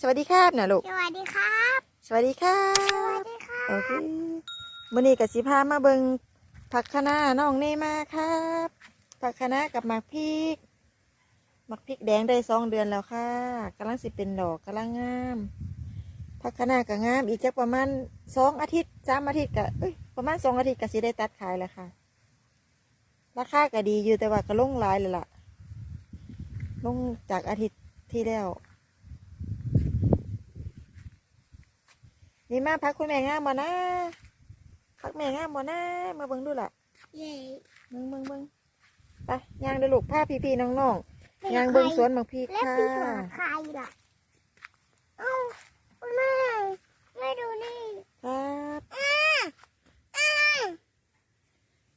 สวัสดีครับนะลูก สวัสดีครับ สวัสดีครัสวับสดีครับโอเคมื่อนี้กับสิพามาเบิงผักคะน้าน้องเนมาครับ ผักคะน้ากับหมากพริก หมากพริกแดงได้สองเดือนแล้วค่ะกำลังสิเป็นดอกกำลังงาม ผักคะน้าก็งาม อีกจักประมาณสองอาทิตย์สามอาทิตย์ก็เอ้ยประมาณสองอาทิตย์ก็สิได้ตัดขายแล้วค่ะ ราคาก็ดีอยู่แต่ว่าก็ลงหลายเลยล่ะ ลงจากอาทิตย์ที่แล้ว นี่มาพักคุณแม่งามบ่นะพักแม่งามบ่นะมาเบิ่งดูล่ะเย้เบิ่งเบิ่งเบิ่งไปย่างเดูลูกผ้าพี่ๆน้องๆย่างเบิ่งสวนบางพี่แล้วค่ะพี่หัวใครล่ะเอ้าคุณแม่แม่ดูนี่ครับอ้าอ้า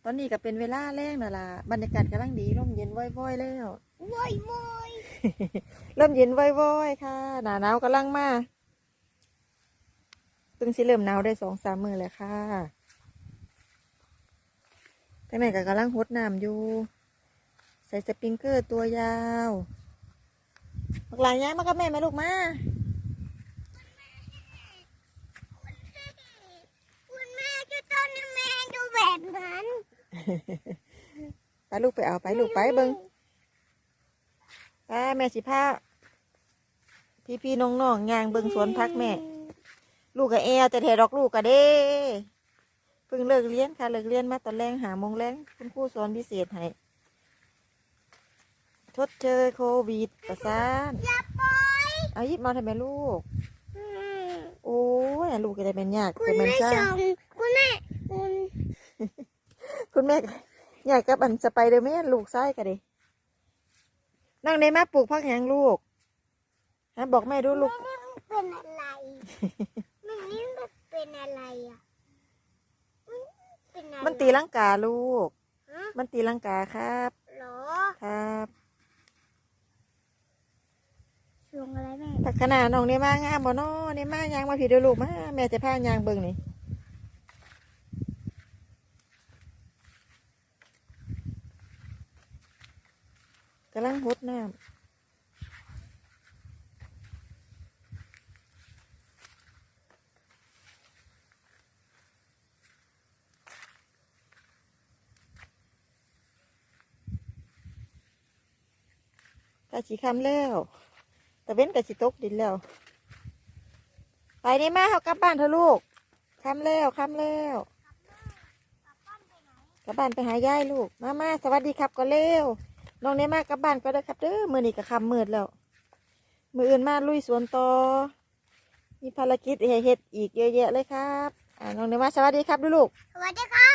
ตอนนี้ก็เป็นเวลาแรงแล้วล่ะบรรยากาศกำลังดีลมเย็นว่อยๆแล้วโวยโวยเริ่มเย็นว่อยๆค่ะ หนาหนาวกำลังมา ตึงสิเริ่มหนาวได้สองสามมือแล้วค่ะแต่แม่ก็กำลังหดน้ำอยู่ ใส่สปริงเกอร์ตัวยาวบักหลายย้ายมากับแม่ไหมลูกมาคุณแม่จะต้นแม่ดูแบบนั้นไปลูกไปเอาไปลูกไปเบิงไปแม่สิพาพี่พี่ๆน้องๆย่างเบิงสวนพักแม่ ลูกกับแอลแต่แถดอกลูกกับเด้เพิ่งเลิกเรียนค่ะ เลิกเรียนมาตอนแรงหาโมงแรงคุณครูสอนพิเศษให้ทดเชยโควิดประสานอย่าปล่อยเอาหยิบมาทำไมลูกอืมโอ้ยลูกก็ได้เป็นยากคุณแต่เป็นแม่ซ่าส่งคุณแม่คุณคุณแม่ก็อยากกับอันสไปเดอร์แมนลูกไส้กันดินั่งในมาปลูกพักหยังลูกฮะบอกแม่ดูลูกแม่นี่มันเป็นอะไรแม่นี่มัน เป็นอะไรอะมันเป็นอะไรมันตีลังกาลูก ฮะมันตีลังกาครับเหรอครับช่วงอะไรแม่ผักขนาดน้องเนี่ยมางามบ่น้อเนี่ยมายางมาผิดเด้อลูกมาแม่จะพายางเบิ่งนี่กำลังหดน้ำ กะสีคำแล้วตะเว้นกะสีตกดินแล้ว ไปนี่มาเขากลับบ้านเถอะลูกคำแล้วคำแล้วกลับบ้านไปหายายลูก มามาสวัสดีครับก็เร็วน้องเนมากลับบ้านก็ได้ครับเด้อมือนี้ก็คำมืดแล้ว มืออื่นมาลุยสวนต่อมีภารกิจให้เฮ็ดอีกเยอะแยะเลยครับ อ่าน้องเนมาสวัสดีครับดูลูก สวัสดีครับ